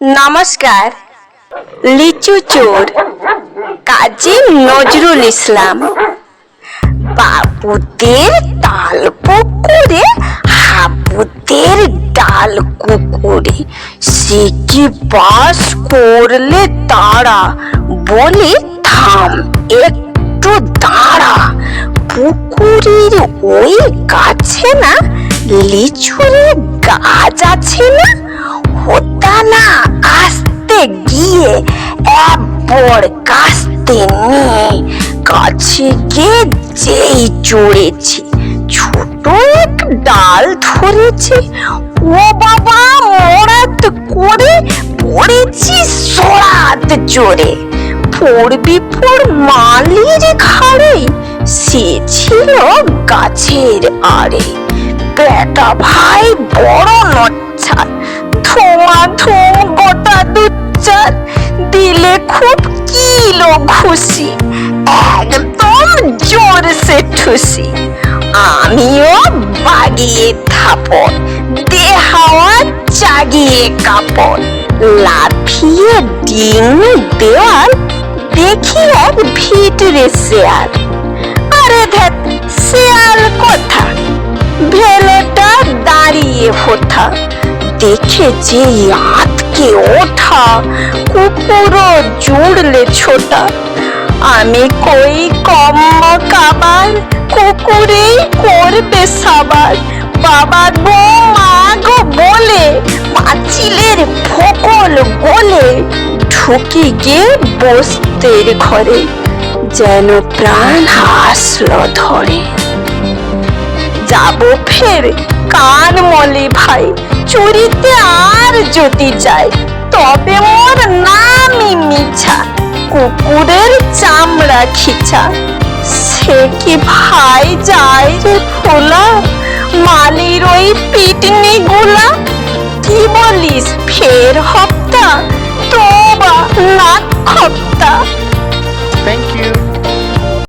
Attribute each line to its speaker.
Speaker 1: নমস্কার। লিচু চোর, কাজী নজরুল ইসলাম। বাবুদের তাল পুকুরে, হাবুদের ডাল কুকুরে, সে কি বাস করলে তারা? বলে, থাম, একটু দাঁড়া। পুকুরের ওই গাছে না, লিচুর গাছ আছে না? না আসতে গিয়ে একবার কাস্তে নিয়ে কাছে গিয়ে যেই চড়েছি, ছোট এক ডাল ধরেছে। ও বাবা, মরাত করে পড়েছি সরাত জোরে। পড়বি পড় মালির ঘাড়ে সে ছিল গাছের আড়ে। বেটা ভাই বড় দিলে খুব কিলো খুশি, একদম জোরসে ঠুসি। আমিও বাগিয়ে থাপড় দে হাওয়া জাগিয়ে কাপড় লাফিয়ে ডিং দেওয়াল দেখি এক ভিতরে শেয়াল। আরে ধ্যাত, শেয়াল কোথা? ভেলোটা দাঁড়িয়ে ফোথা দেখে যে আতকে ওঠা? কুকুরও জুড়লে ছোটা। আমি কই কম কাবার? কুকুরেই করবে সাবার। বাবা গো, মা গো, বলে। পাঁচিলের ফকল গলে ঢুকে গিয়ে বস্তের ঘরে, যেন প্রাণ হাসলো ধরে। যাব ফের কান মলে ভাই, চুরিতে আর যদি যাই তবে মোর নামই মিছা, কুকুরের চামড়া খিচা। সে কি ভাই যায় রে ফোলা মালির ওই পিটনি গুলা কি বলিস, ফের হপ্তা, তোবা নাক খপ্তা
Speaker 2: Thank you.